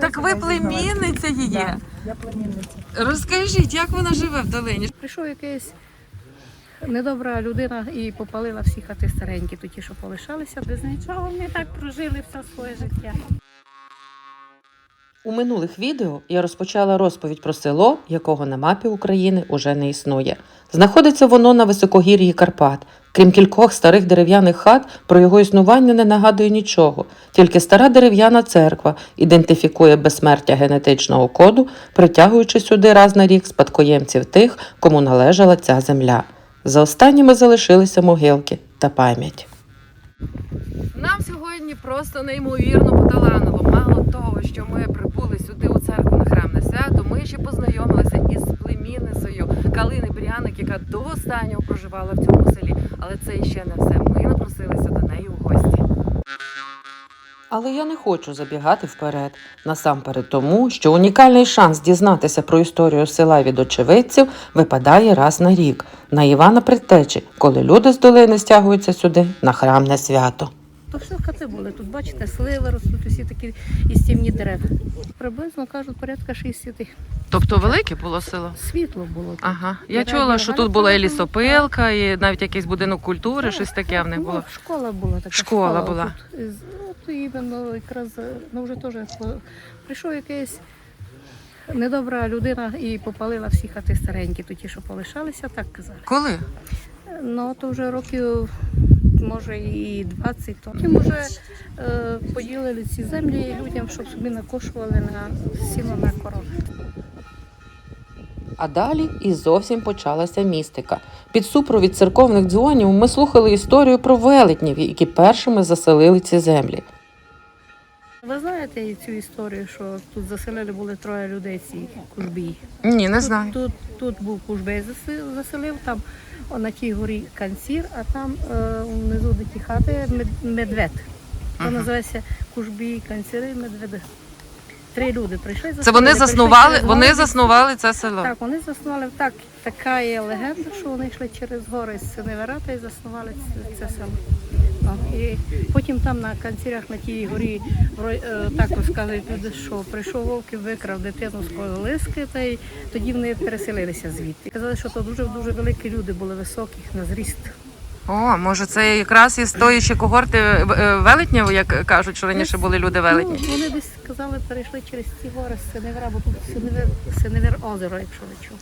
Так ви племінниця її? Я племінниця. Розкажіть, як вона живе в долині? Прийшов якийсь недобра людина і попалила всі хати старенькі, тоді, що полишалися без нічого. Вони так прожили все своє життя. У минулих відео я розпочала розповідь про село, якого на мапі України уже не існує. Знаходиться воно на високогір'ї Карпат. Крім кількох старих дерев'яних хат, про його існування не нагадує нічого. Тільки стара дерев'яна церква ідентифікує безсмертя генетичного коду, притягуючи сюди раз на рік спадкоємців тих, кому належала ця земля. За останніми залишилися могилки та пам'ять. Нам сьогодні просто неймовірно поталанило. Мало того, що ми прибули сюди у церкву на храмне свято, ми ще познайомилися із племінницею Калини Бряник, яка до останнього проживала в цьому селі. Але це ще не все. Ми напросилися до неї у гості. Але я не хочу забігати вперед. Насамперед тому, що унікальний шанс дізнатися про історію села від очевидців випадає раз на рік на Івана Предтечі, коли люди з долини стягуються сюди на храмне свято. То все хати були. Тут, бачите, сливи ростуть, усі такі і стівні дерева. Приблизно кажуть, порядка 60. Тобто велике було село? Світло було тут. Ага. Я Дерева чула, що тут була і лісопилка, і навіть якийсь будинок культури, Так, щось таке в них ну, було. Школа була така. Школа була. Тут. Із- От іменно якраз ну вже теж по- прийшов якийсь недобра людина і попалила всі хати старенькі, то ті, що полишалися, так казали. Коли? Ну то вже років, може, і 20 то. Потім вже е, поділили ці землі людям, щоб собі накошували на сіно на корови. А далі і зовсім почалася містика. Під супровід церковних дзвонів ми слухали історію про велетнів, які першими заселили ці землі. Ви знаєте і цю історію, що тут заселили були троє людей, ці кужбій. Ні, не Тут, знаю. тут, тут був кужбей заселив, там на тій горі канцір, а там е, внизу де ті хати медвед. То Мгм. називається кужбій, канціри, медведи. Три люди прийшли. Це вони прийшли заснували, через вони гори. заснували це село. Так, вони заснували так. Така є легенда, що вони йшли через гори з Синеверата і заснували це, це село. Ну, і потім там на канцірях на тій горі е, так розказують люди, що прийшов вовк і викрав дитину з колиски, та й тоді вони переселилися звідти. Казали, що то дуже дуже великі люди були високих на зріст. О, може, це якраз із тої ще когорти е, е, велетнів, як кажуть, що раніше були люди велетні. Ну, вони десь сказали, перейшли через ці гори з Синевера, бо тут Синевер, Синевер озеро, якщо ви чули.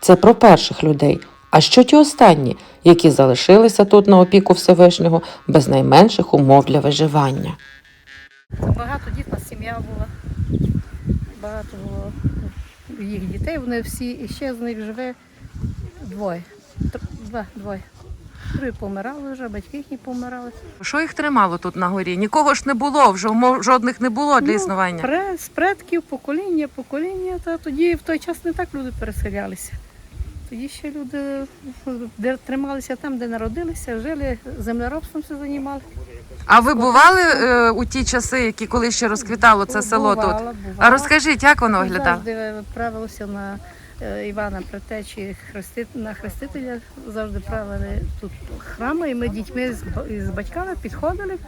Це про перших людей. А що ті останні, які залишилися тут на опіку Всевишнього без найменших умов для виживання? Багатодітна сім'я була. Багато було їх дітей. Вони всі, і ще з них живе двоє. Два, двоє. Три помирали вже, батьки їхні помирали. Що їх тримало тут на горі? Нікого ж не було, вже умов жодних не було для Ну, існування. З предків, покоління, покоління, та тоді в той час не так люди переселялися. Тоді ще люди де трималися там, де народилися, жили, землеробством все займали. А ви бували е, у ті часи, які коли ще розквітало це село Бувала, тут? бувала. А розкажіть, як воно виглядало? Завжди правилося на е, Івана Претечі хрести, на хрестителя, завжди правили тут храми, і ми дітьми з, ба- з батьками підходили.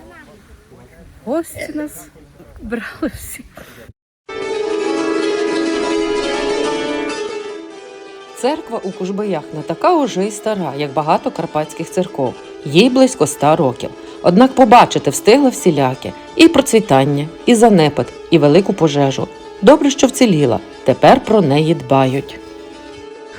Гості нас брали всі. Церква у Кужбаях не така уже й стара, як багато карпатських церков. Їй близько ста років. Однак побачити встигла всіляке і процвітання, і занепад, і велику пожежу. Добре, що вціліла. Тепер про неї дбають.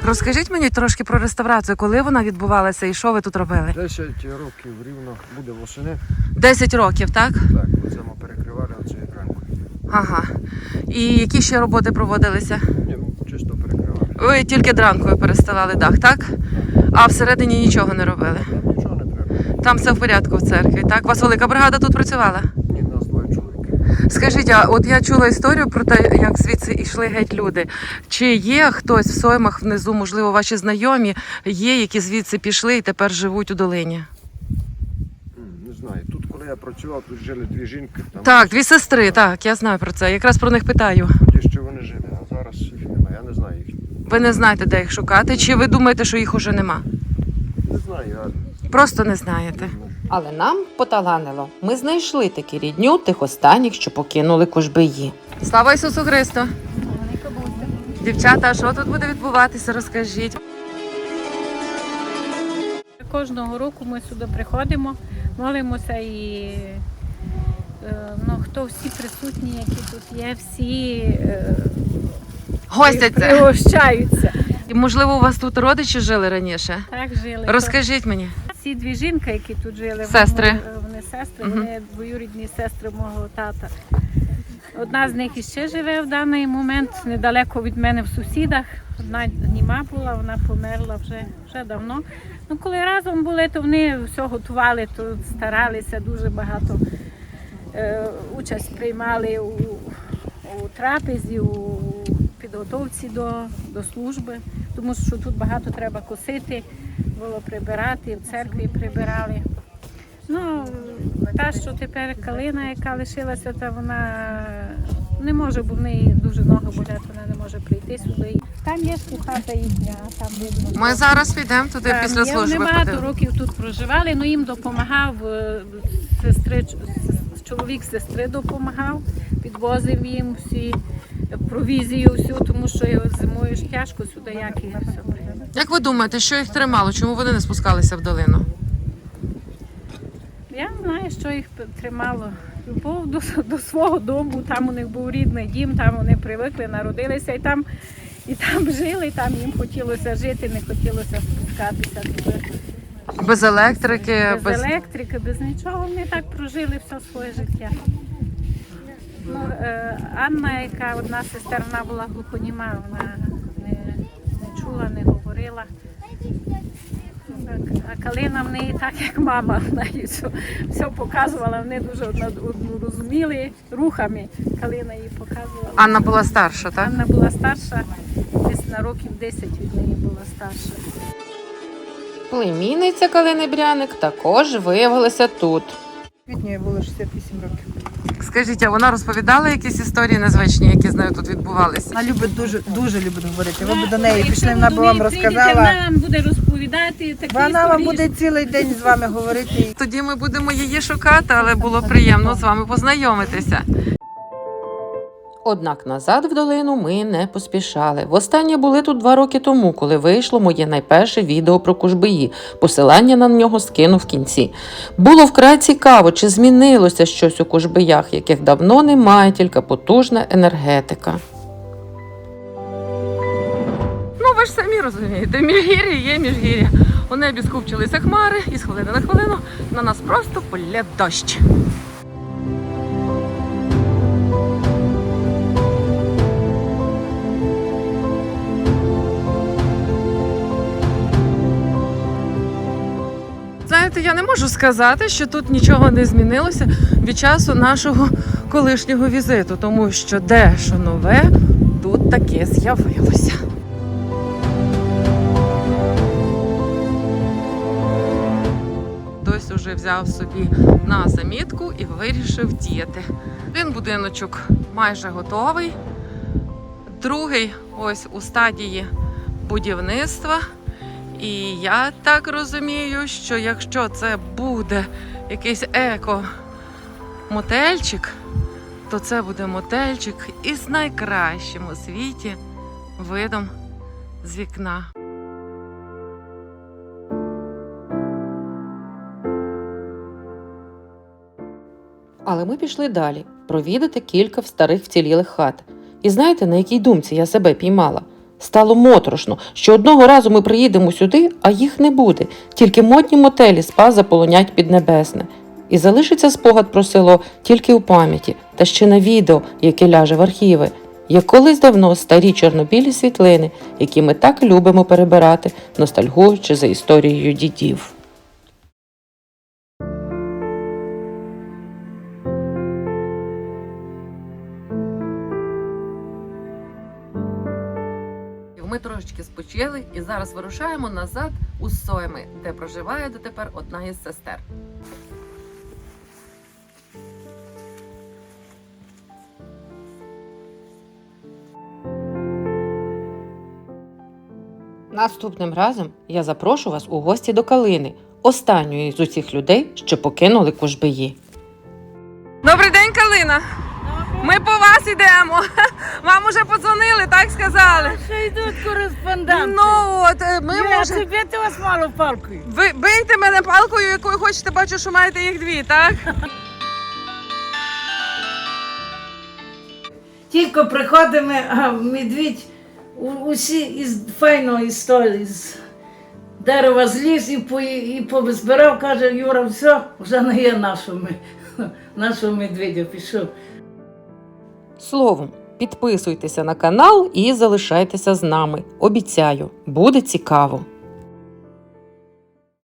Розкажіть мені трошки про реставрацію, коли вона відбувалася і що ви тут робили? 10 років рівно буде восени. Десять років, так? Так, оце ми перекривали оцею дранкою. Ага. І які ще роботи проводилися? Ні, ну, чисто перекривали. Ви тільки дранкою перестилали дах, так? А всередині нічого не робили. Нічого не треба. Там все в порядку в церкві. Так, у вас велика бригада тут працювала? Ні, нас двоє чоловік. Скажіть, а от я чула історію про те, як звідси йшли геть люди. Чи є хтось в соймах внизу, можливо, ваші знайомі є, які звідси пішли і тепер живуть у долині? Не знаю. Тут, коли я працював, тут жили дві жінки. Там Так, дві сестри, так, я знаю про це. Якраз про них питаю. Тоді ще вони жили, а зараз їх немає. Я не знаю їх. Ви не знаєте, де їх шукати, чи ви думаєте, що їх уже нема? Не знаю, Просто не знаєте. Але нам поталанило. Ми знайшли таки рідню тих останніх, що покинули Кужбиї. Слава Ісусу Христу! Дівчата, а що тут буде відбуватися? Розкажіть. Кожного року ми сюди приходимо, молимося і е, ну, хто всі присутні, які тут є, всі е, Гостяться. пригощаються. І, можливо, у вас тут родичі жили раніше? Так жили. Розкажіть мені. Ці дві жінки, які тут жили, Сестри. Вони, вони сестри, Мгм. вони двоюрідні сестри мого тата. Одна з них іще живе в даний момент недалеко від мене в сусідах. Одна німа була, вона померла вже, вже давно. Ну, коли разом були, то вони все готували, то старалися дуже багато. Е, участь приймали у, у трапезі, у підготовці до, до служби, тому що тут багато треба косити, було прибирати, в церкві прибирали. Ну, та, що тепер калина, яка лишилася, та вона не може, бо в неї дуже ноги болять, вона не може прийти сюди. Там є хата їхня, там видно. Ми зараз підемо туди Там після є, служби. Вони багато років тут проживали, але їм допомагав е, сестри, чоловік сестри допомагав, підвозив їм всі провізію, всю, тому що зимою ж тяжко сюди, як і все. Як ви думаєте, що їх тримало? Чому вони не спускалися в долину? Я знаю, що їх тримало. Любов до, до свого дому, там у них був рідний дім, там вони привикли, народилися і там, і там жили, там їм хотілося жити, не хотілося спускатися туди. Без електрики, без електрики, без нічого. Вони так прожили все своє життя. Ну, е, Анна, яка одна сестер, вона була глухоніма, вона не, не чула, не говорила. А Калина в неї так, як мама, вона їй все, все показувала, вони дуже одна одну розуміли рухами. Калина їй показувала. Анна була старша, так? Анна була старша, десь на років 10 від неї була старша. Племінниця Калини Бряник також виявилася тут. Квітні було 68 років. Скажіть, а вона розповідала якісь історії незвичні, які з нею тут відбувалися? Вона любить дуже дуже любить говорити. Ви б до неї пішли, вона б вам розказала. Вона вам буде розповідати такі Вона вам буде цілий день з вами говорити. Тоді ми будемо її шукати, але було приємно з вами познайомитися. Однак назад в долину ми не поспішали. Востаннє були тут два роки тому, коли вийшло моє найперше відео про кужбиї. Посилання на нього скину в кінці. Було вкрай цікаво, чи змінилося щось у кужбиях, яких давно немає, тільки потужна енергетика. Ну, ви ж самі розумієте, міжгір'я є міжгір'я. У небі скупчилися хмари, і з хвилини на хвилину на нас просто полє дощ. Знаєте, я не можу сказати, що тут нічого не змінилося від часу нашого колишнього візиту, тому що дещо нове тут таке з'явилося. Хтось уже взяв собі на замітку і вирішив діяти. Один будиночок майже готовий, другий ось у стадії будівництва. І я так розумію, що якщо це буде якийсь еко-мотельчик, то це буде мотельчик із найкращим у світі видом з вікна. Але ми пішли далі провідати кілька старих вцілілих хат. І знаєте, на якій думці я себе піймала? Стало моторошно, що одного разу ми приїдемо сюди, а їх не буде, тільки модні мотелі спа заполонять піднебесне. І залишиться спогад про село тільки у пам'яті, та ще на відео, яке ляже в архіви. Як колись давно старі чорнобілі світлини, які ми так любимо перебирати, ностальгуючи за історією дідів. Ми трошечки спочили і зараз вирушаємо назад у Сойми, де проживає дотепер одна із сестер. Наступним разом я запрошу вас у гості до Калини, останньої з усіх людей, що покинули кужбиї. Добрий день, Калина! Ми по вас йдемо. Вам уже подзвонили, так сказали. Ще йдуть кореспонденти. Ну от е, ми Я може. бити вас мало палкою. Ви бийте мене палкою, якою хочете, бачу, що маєте їх дві, так? Тільки приходимо, а медвідь усі із файного із, того, із дерева зліз і, по, і позбирав, каже, Юра, все, вже не є нашими. Нашого медведя пішов. Словом, підписуйтеся на канал і залишайтеся з нами. Обіцяю, буде цікаво.